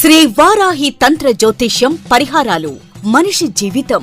శ్రీ వారాహి తంత్ర జ్యోతిష్యం పరిహారాలు మనిషి జీవితం.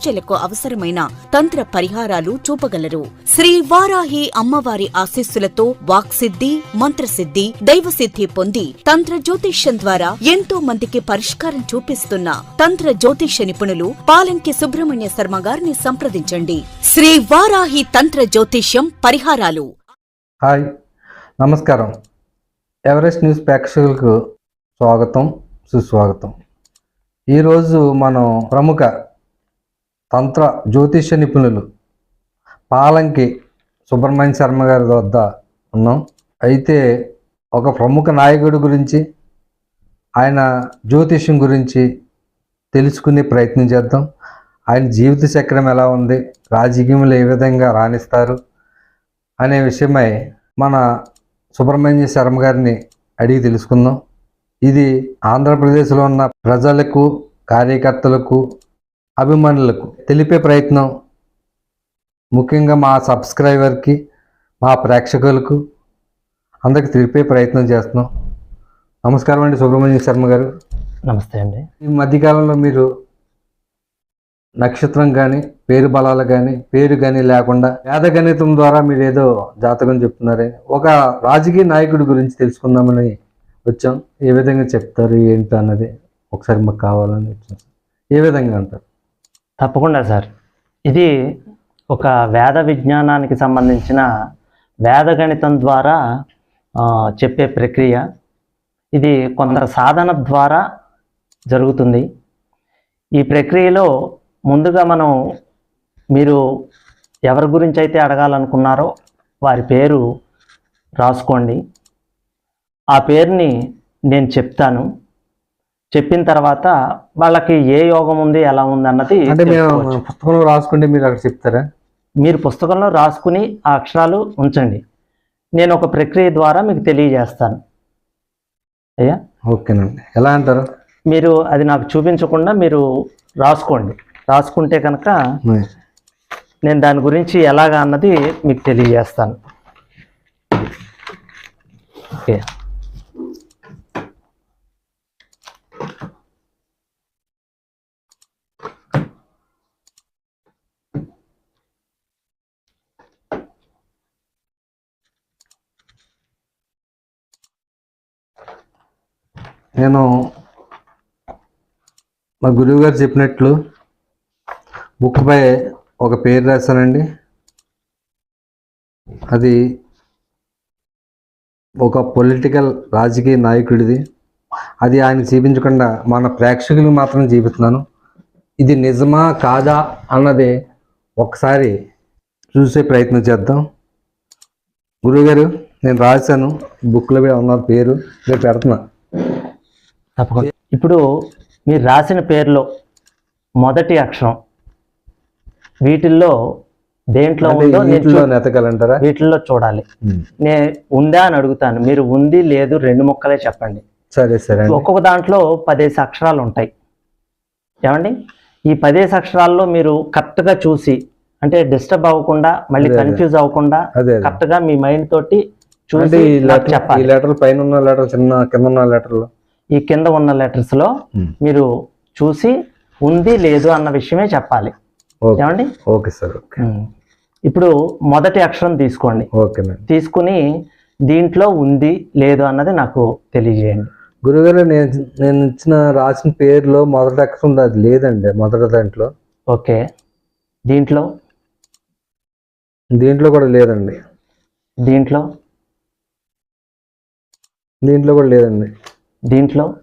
సమస్యలకు అవసరమైన తంత్ర పరిహారాలు చూపగలరు. శ్రీ వారాహి అమ్మవారి ఆశీస్సులతో వాక్సిద్ధి మంత్రసిద్ధి దైవసిద్ధి పొంది తంత్ర జ్యోతిష్యం ద్వారా ఎంతో మందికి పరిష్కారం చూపిస్తున్న తంత్ర జ్యోతిష్య నిపుణులు పాలంకి సుబ్రహ్మణ్య శర్మ గారిని సంప్రదించండి. శ్రీ వారాహి తంత్ర జ్యోతిష్యం పరిహారాలు. హాయ్ నమస్కారం. ఎవరెస్ట్ న్యూస్ ప్రేక్షకులకు స్వాగతం సుస్వాగతం. ఈరోజు మనం ప్రముఖ తంత్ర జ్యోతిష్య నిపుణులు పాలంకి సుబ్రహ్మణ్య శర్మ గారి వద్ద ఉన్నాం. అయితే ఒక ప్రముఖ నాయకుడి గురించి ఆయన జ్యోతిష్యం గురించి తెలుసుకునే ప్రయత్నం చేద్దాం. ఆయన జీవిత చక్రం ఎలా ఉంది రాజకీయంలో ఏ విధంగా రాణిస్తారు అనే విషయమై మన సుబ్రహ్మణ్య శర్మ గారిని అడిగి తెలుసుకుందాం. ఇది ఆంధ్రప్రదేశ్లో ఉన్న ప్రజలకు కార్యకర్తలకు అభిమానులకు తెలిపే ప్రయత్నం. ముఖ్యంగా మా సబ్స్క్రైబర్కి మా ప్రేక్షకులకు అందరికి తెలిపే ప్రయత్నం చేస్తున్నాం. నమస్కారం అండి సుబ్రహ్మణ్య శర్మ గారు. నమస్తే అండి. ఈ మధ్యకాలంలో మీరు నక్షత్రం కానీ పేరు బలాలు కానీ పేరు కానీ లేకుండా వేద గణితం ద్వారా మీరు ఏదో జాతకం చెప్తున్నారే. ఒక రాజకీయ నాయకుడి గురించి తెలుసుకుందామని వచ్చాం. ఏ విధంగా చెప్తారు ఏంటి అన్నది ఒకసారి మాకు కావాలని వచ్చాం. ఏ విధంగా అంటారు? తప్పకుండా సార్. ఇది ఒక వేద విజ్ఞానానికి సంబంధించిన వేద గణితం ద్వారా చెప్పే ప్రక్రియ. ఇది కొంత సాధన ద్వారా జరుగుతుంది. ఈ ప్రక్రియలో ముందుగా మనం మీరు ఎవరి గురించి అయితే అడగాలనుకున్నారో వారి పేరు రాసుకోండి. ఆ పేరుని నేను చెప్తాను. చెప్పిన తర్వాత వాళ్ళకి ఏ యోగం ఉంది ఎలా ఉంది అన్నది అంటే మేము తెలుసుకోవచ్చు. పుస్తకంలో రాసుకుంటే మీరు అక్కడ చెప్తారా? మీరు పుస్తకంలో రాసుకుని ఆ అక్షరాలు ఉంచండి. నేను ఒక ప్రక్రియ ద్వారా మీకు తెలియజేస్తాను. అయ్యా? ఓకేనండి. ఎలా అంటారు? మీరు అది నాకు చూపించకుండా మీరు రాసుకోండి. రాసుకుంటే కనుక నేను దాని గురించి ఎలాగా అన్నది మీకు తెలియజేస్తాను. ఓకే. నేను మా గురువు గారు చెప్పినట్లు బుక్పై ఒక పేరు రాశానండి. అది ఒక పొలిటికల్ రాజకీయ నాయకుడిది. అది ఆయన చూపించకుండా మన ప్రేక్షకులకు మాత్రం చూపిస్తున్నాను. ఇది నిజమా కాదా అన్నది ఒకసారి చూసే ప్రయత్నం చేద్దాం. గురువుగారు నేను రాశాను. బుక్లో ఉన్న పేరు. నేను పెడుతున్నా. తప్పకుండా. ఇప్పుడు మీరు రాసిన పేరులో మొదటి అక్షరం వీటిల్లో దేంట్లో ఉందో నేను నెతకాలంటారా? వీటిల్లో చూడాలి. నే ఉందా అని అడుగుతాను. మీరు ఉంది లేదు రెండు ముక్కలే చెప్పండి. సరే సరే ఒక్కొక్క దాంట్లో పదేసి అక్షరాలు ఉంటాయి. ఏమండి? ఈ పదేసి అక్షరాల్లో మీరు కరెక్ట్గా చూసి అంటే డిస్టర్బ్ అవ్వకుండా మళ్ళీ. కన్ఫ్యూజ్ అవ్వకుండా. కరెక్ట్గా మీ మైండ్ తోటి చూసి చెప్పాలి. లెటర్ పైన ఉన్న లెటర్ చిన్న కింద ఉన్న లెటర్లు? ఈ కింద ఉన్న లెటర్స్లో మీరు చూసి ఉంది లేదు అన్న విషయమే చెప్పాలి. ఓకే. ఏమండి? Okay sir okay. ఉమ్. ఇప్పుడు మొదటి అక్షరం తీసుకోండి. ఓకేనండి తీసుకుని దీంట్లో ఉంది లేదు అన్నది నాకు తెలియజేయండి. గురుగారు నేను నేను ఇచ్చిన రాసిన పేరులో మొదటి అక్షరం ఉంది అది లేదండి మొదటి దాంట్లో. ఓకే. దీంట్లో? దీంట్లో కూడా లేదండి. దీంట్లో? దీంట్లో కూడా లేదండి. దీంట్లో?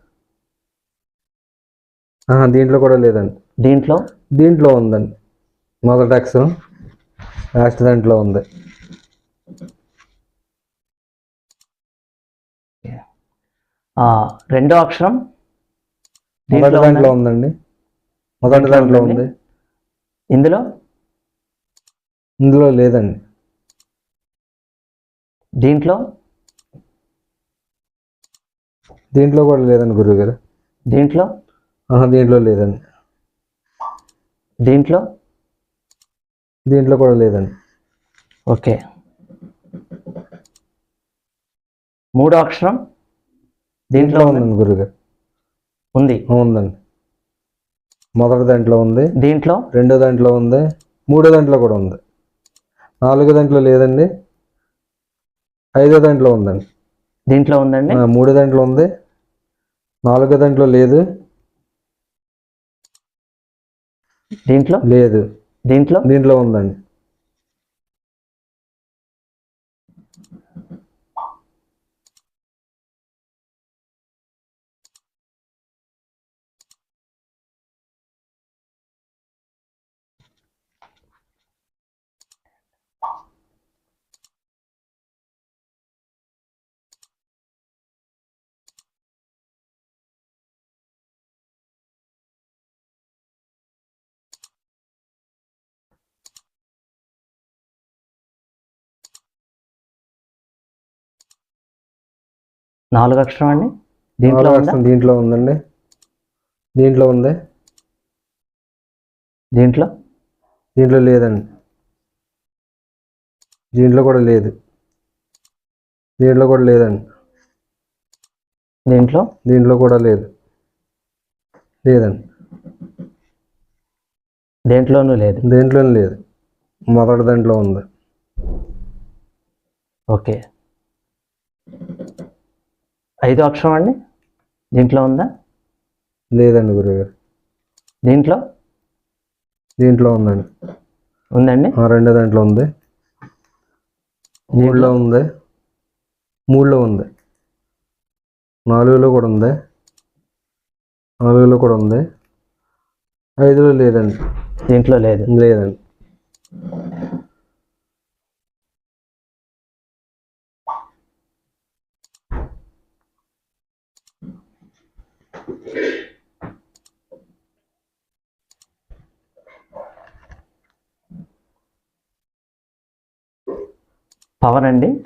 దీంట్లో కూడా లేదండి. దీంట్లో? దీంట్లో ఉందండి. మొదటి అక్షరం లాస్ట్ దాంట్లో ఉంది. ఆ, రెండో అక్షరం? మొదటి దీంట్లో దాంట్లో ఉందా? ఉందండి. మొదటి దీంట్లో? ఉంది. ఇందులో? ఇందులో లేదండి. దీంట్లో? దీంట్లో కూడా లేదండి గురువుగారు దీంట్లో? ఆహా దీంట్లో లేదండి. దీంట్లో? దీంట్లో కూడా లేదండి. ఓకే. మూడో అక్షరం? దీంట్లో దీంట్లో ఉందా? ఉందండి గురువుగారు ఉంది. ఆ, ఉందండి. మొదటి దాంట్లో ఉంది. దీంట్లో? రెండో దాంట్లో ఉంది. మూడో దాంట్లో కూడా ఉంది. నాలుగో దాంట్లో లేదండి. ఐదో దాంట్లో ఉందండి. దీంట్లో ఉందండి? మూడో దాంట్లో ఉంది. నాలుగో దాంట్లో లేదు. దీంట్లో? లేదు. దీంట్లో? దీంట్లో ఉందండి. నాలుగు అక్షరం అండి? దీంట్లో దీంట్లో ఉందండి. దీంట్లో ఉంది. దీంట్లో? దీంట్లో లేదండి. దీంట్లో కూడా లేదు. దీంట్లో కూడా లేదండి. దీంట్లో? దీంట్లో కూడా లేదు. లేదండి. దేంట్లోనూ లేదు. దేంట్లో లేదు. మొదటి దాంట్లో ఉంది. ఓకే. ఐదో అక్షరం అండి? దీంట్లో ఉందా? లేదండి గురుగారు. దీంట్లో? దీంట్లో ఉందండి. ఉందండి? ఆ, రెండో దాంట్లో ఉంది. మూడులో ఉంది. మూడులో ఉంది. నాలుగులో కూడా ఉంది. నాలుగులో కూడా ఉంది. ఐదులో లేదండి. దీంట్లో లేదు. లేదండి. పవన్ అండి.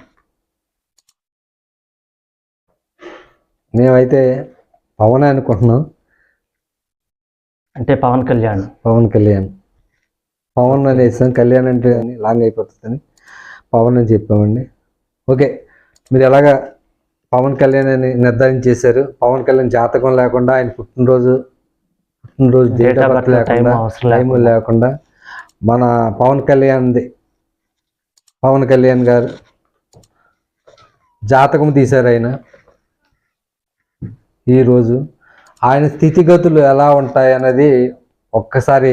మేమైతే పవన్ అనుకుంటున్నాం. అంటే పవన్ కళ్యాణ్. పవన్ కళ్యాణ్. పవన్ అనేసాం కళ్యాణ్ అంటే అని లాంగ్ అయిపోతుందని పవన్ అని చెప్పామండి. ఓకే మీరు ఎలాగా పవన్ కళ్యాణ్ అని నిర్ధారించేశారు పవన్ కళ్యాణ్ జాతకం లేకుండా ఆయన పుట్టినరోజు పుట్టినరోజు డేట్ ఆఫ్ బర్త్ లేకుండా టైం లేకుండా. మన పవన్ కళ్యాణ్ది పవన్ కళ్యాణ్ గారు జాతకం తీశారు ఆయన ఈరోజు ఆయన స్థితిగతులు ఎలా ఉంటాయి అన్నది ఒక్కసారి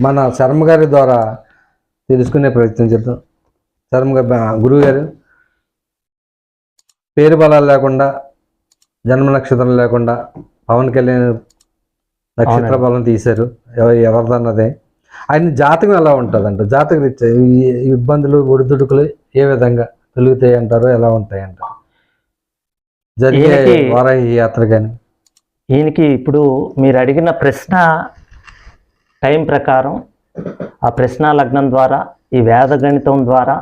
మన శర్మ గారి ద్వారా తెలుసుకునే ప్రయత్నం చేద్దాం. శర్మ గారు గురువు గారు పేరు బలాలు లేకుండా జన్మ నక్షత్రం లేకుండా పవన్ కళ్యాణ్ నక్షత్ర. బలం తీశారు. ఎవ- ఎవరిదన్నదే. ఆయన జాతకం ఎలా ఉంటుందంట? జాతక రీత్యా ఇబ్బందులు ఒడిదుడుకులు ఏ విధంగా తొలుగుతాయి అంటారో? ఎలా ఉంటాయి అంటారు? జరిగే వారాహి యాత్ర కానీ ఈయనకి ఇప్పుడు మీరు అడిగిన ప్రశ్న టైం ప్రకారం ఆ ప్రశ్న లగ్నం ద్వారా ఈ వేద గణితం ద్వారా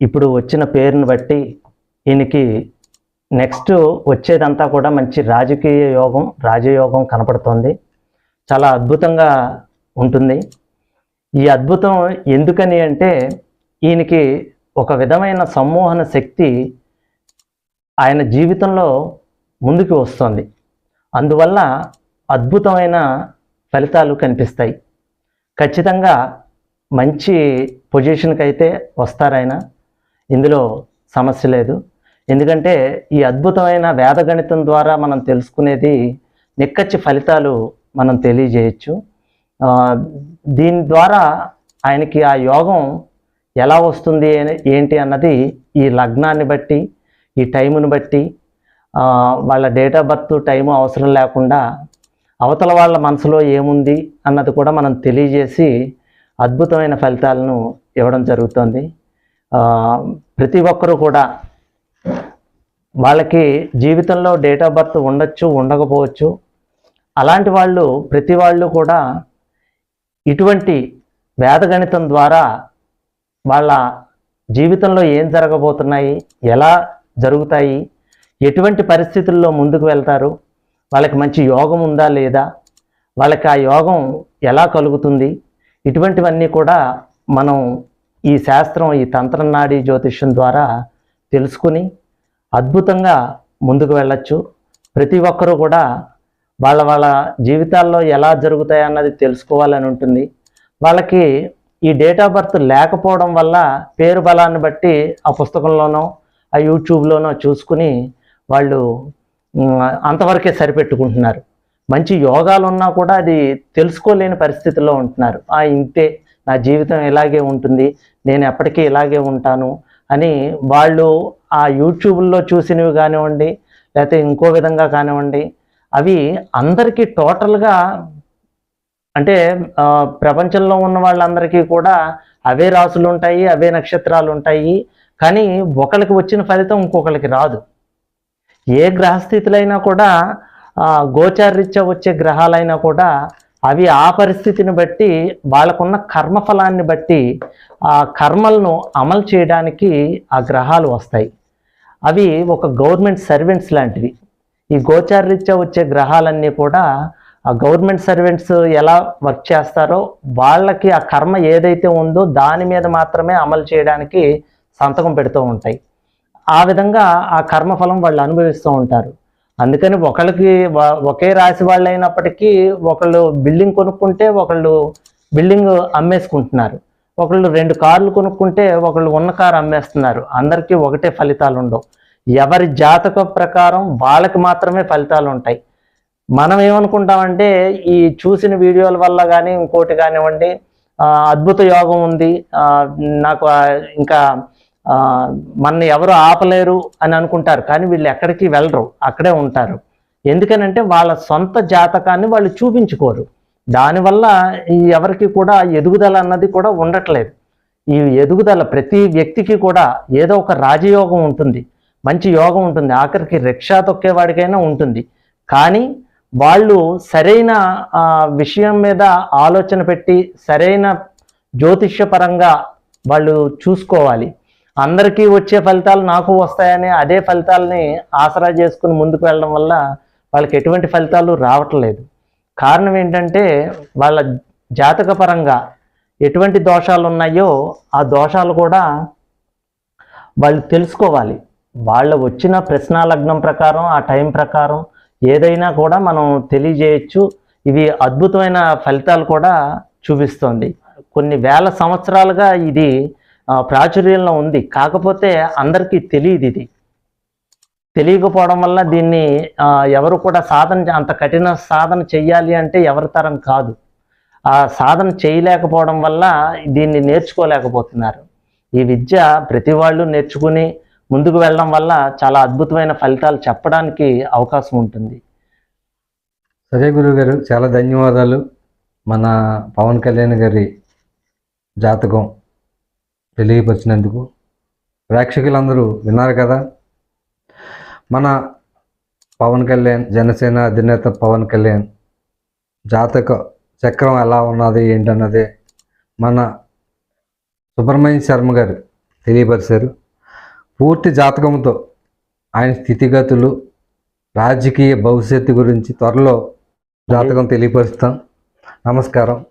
ఇప్పుడు వచ్చిన పేరుని బట్టి ఈయనకి నెక్స్ట్ వచ్చేదంతా కూడా మంచి రాజకీయ యోగం రాజయోగం కనపడుతోంది. చాలా అద్భుతంగా ఉంటుంది. ఈ అద్భుతం ఎందుకని అంటే ఈయనకి ఒక విధమైన సమ్మోహన శక్తి ఆయన జీవితంలో ముందుకు వస్తుంది. అందువల్ల అద్భుతమైన ఫలితాలు కనిపిస్తాయి. ఖచ్చితంగా మంచి పొజిషన్కి అయితే వస్తారాయన. ఇందులో సమస్య లేదు. ఎందుకంటే ఈ అద్భుతమైన వేదగణితం ద్వారా మనం తెలుసుకునేది నిక్కచ్చి ఫలితాలు మనం తెలియజేయచ్చు. దీని ద్వారా ఆయనకి ఆ యోగం ఎలా వస్తుంది ఏంటి అన్నది ఈ లగ్నాన్ని బట్టి ఈ టైముని బట్టి వాళ్ళ డేట్ ఆఫ్ బర్త్ టైము అవసరం లేకుండా అవతల వాళ్ళ మనసులో ఏముంది అన్నది కూడా మనం తెలియజేసి అద్భుతమైన ఫలితాలను ఇవ్వడం జరుగుతుంది. ప్రతి ఒక్కరూ కూడా వాళ్ళకి జీవితంలో డేట్ ఆఫ్ బర్త్ ఉండొచ్చు ఉండకపోవచ్చు. అలాంటి వాళ్ళు ప్రతి వాళ్ళు కూడా ఇటువంటి వేదగణితం ద్వారా వాళ్ళ జీవితంలో ఏం జరగబోతున్నాయి ఎలా జరుగుతాయి ఎటువంటి పరిస్థితుల్లో ముందుకు వెళ్తారు వాళ్ళకి మంచి యోగం ఉందా లేదా వాళ్ళకి ఆ యోగం ఎలా కలుగుతుంది ఇటువంటివన్నీ కూడా మనం ఈ శాస్త్రం ఈ తంత్రనాడి జ్యోతిష్యం ద్వారా తెలుసుకుని అద్భుతంగా ముందుకు వెళ్ళచ్చు. ప్రతి ఒక్కరూ కూడా వాళ్ళ వాళ్ళ జీవితాల్లో ఎలా జరుగుతాయి అన్నది తెలుసుకోవాలని ఉంటుంది. వాళ్ళకి ఈ డేట్ ఆఫ్ బర్త్ లేకపోవడం వల్ల పేరు బలాన్ని బట్టి ఆ పుస్తకంలోనో ఆ యూట్యూబ్లోనో చూసుకుని వాళ్ళు అంతవరకే సరిపెట్టుకుంటున్నారు. మంచి యోగాలు ఉన్నా కూడా అది తెలుసుకోలేని పరిస్థితిలో ఉంటున్నారు. ఆ ఇంతే. నా జీవితం ఇలాగే ఉంటుంది నేను ఎప్పటికీ ఇలాగే ఉంటాను అని వాళ్ళు ఆ యూట్యూబ్లో చూసినవి కానివ్వండి లేకపోతే ఇంకో విధంగా కానివ్వండి అవి అందరికీ టోటల్గా అంటే ప్రపంచంలో ఉన్న వాళ్ళందరికీ కూడా అవే రాసులు ఉంటాయి అవే నక్షత్రాలు ఉంటాయి కానీ ఒకరికి వచ్చిన ఫలితం ఇంకొకరికి రాదు. ఏ గ్రహస్థితులైనా కూడా ఆ, వచ్చే గ్రహాలైనా కూడా అవి ఆ పరిస్థితిని బట్టి వాళ్ళకున్న కర్మఫలాన్ని బట్టి ఆ కర్మలను అమలు చేయడానికి ఆ గ్రహాలు వస్తాయి. అవి ఒక గవర్నమెంట్ సర్వెంట్స్ లాంటివి. ఈ గోచారరీత్యా వచ్చే గ్రహాలన్నీ కూడా ఆ గవర్నమెంట్ సర్వెంట్స్ ఎలా వర్క్ చేస్తారో వాళ్ళకి ఆ కర్మ ఏదైతే ఉందో దాని మీద మాత్రమే అమలు చేయడానికి సంతకం పెడుతూ ఉంటాయి. ఆ విధంగా ఆ కర్మఫలం వాళ్ళు అనుభవిస్తూ ఉంటారు. అందుకని ఒకళ్ళకి ఒకే రాశి వాళ్ళు అయినప్పటికీ ఒకళ్ళు బిల్డింగ్ కొనుక్కుంటే ఒకళ్ళు బిల్డింగ్ అమ్మేసుకుంటున్నారు. ఒకళ్ళు రెండు కార్లు కొనుక్కుంటే ఒకళ్ళు ఉన్న కారు అమ్మేస్తున్నారు. అందరికీ ఒకటే ఫలితాలు ఉండవు ఎవరి జాతక ప్రకారం వాళ్ళకి మాత్రమే ఫలితాలు ఉంటాయి మనం ఏమనుకుంటామంటే ఈ చూసిన వీడియోల వల్ల కానీ ఇంకోటి కానివ్వండి అద్భుత యోగం ఉంది నాకు ఇంకా మన ఎవరు ఆపలేరు అని అనుకుంటారు కానీ వీళ్ళు ఎక్కడికి వెళ్ళరు అక్కడే ఉంటారు. ఎందుకనంటే వాళ్ళ సొంత జాతకాన్ని వాళ్ళు చూపించుకోరు. దానివల్ల ఈ ఎవరికి కూడా ఎదుగుదల అన్నది కూడా ఉండట్లేదు. ఈ ఎదుగుదల ప్రతి వ్యక్తికి కూడా ఏదో ఒక రాజయోగం ఉంటుంది మంచి యోగం ఉంటుంది ఆఖరికి రిక్షా తొక్కేవాడికైనా ఉంటుంది. కానీ వాళ్ళు సరైన విషయం మీద ఆలోచన పెట్టి సరైన జ్యోతిష్యపరంగా వాళ్ళు చూసుకోవాలి. అందరికీ వచ్చే ఫలితాలు నాకు వస్తాయని అదే ఫలితాలని ఆసరా చేసుకుని ముందుకు వెళ్ళడం వల్ల వాళ్ళకి ఎటువంటి ఫలితాలు రావట్లేదు. కారణం ఏంటంటే వాళ్ళ జాతక పరంగా ఎటువంటి దోషాలు ఉన్నాయో ఆ దోషాలు కూడా వాళ్ళు తెలుసుకోవాలి. వాళ్ళ వచ్చిన ప్రశ్న లగ్నం ప్రకారం ఆ టైం ప్రకారం ఏదైనా కూడా మనం తెలియజేయచ్చు. ఇవి అద్భుతమైన ఫలితాలు కూడా చూపిస్తోంది. కొన్ని వేల సంవత్సరాలుగా ఇది ప్రాచుర్యంలో ఉంది. కాకపోతే అందరికీ తెలియదు ఇది. తెలియకపోవడం వల్ల దీన్ని ఎవరు కూడా సాధన అంత కఠిన సాధన చెయ్యాలి అంటే ఎవరి తరం కాదు. ఆ సాధన చేయలేకపోవడం వల్ల దీన్ని నేర్చుకోలేకపోతున్నారు. ఈ విద్య ప్రతి వాళ్ళు నేర్చుకుని ముందుకు వెళ్ళడం వల్ల చాలా అద్భుతమైన ఫలితాలు చెప్పడానికి అవకాశం ఉంటుంది. సరే గురుగారు చాలా ధన్యవాదాలు. మన పవన్ కళ్యాణ్ గారి జాతకం. తెలియపరిచినందుకు ప్రేక్షకులందరూ విన్నారు కదా. మన పవన్ కళ్యాణ్ జనసేన అధినేత పవన్ కళ్యాణ్ జాతక చక్రం ఎలా ఉన్నది ఏంటన్నది మన సుబ్రహ్మణ్య శర్మ గారు తెలియపరిచారు. పూర్తి జాతకంతో ఆయన స్థితిగతులు రాజకీయ భవిష్యత్తు గురించి త్వరలో జాతకం తెలియపరుస్తాం. నమస్కారం.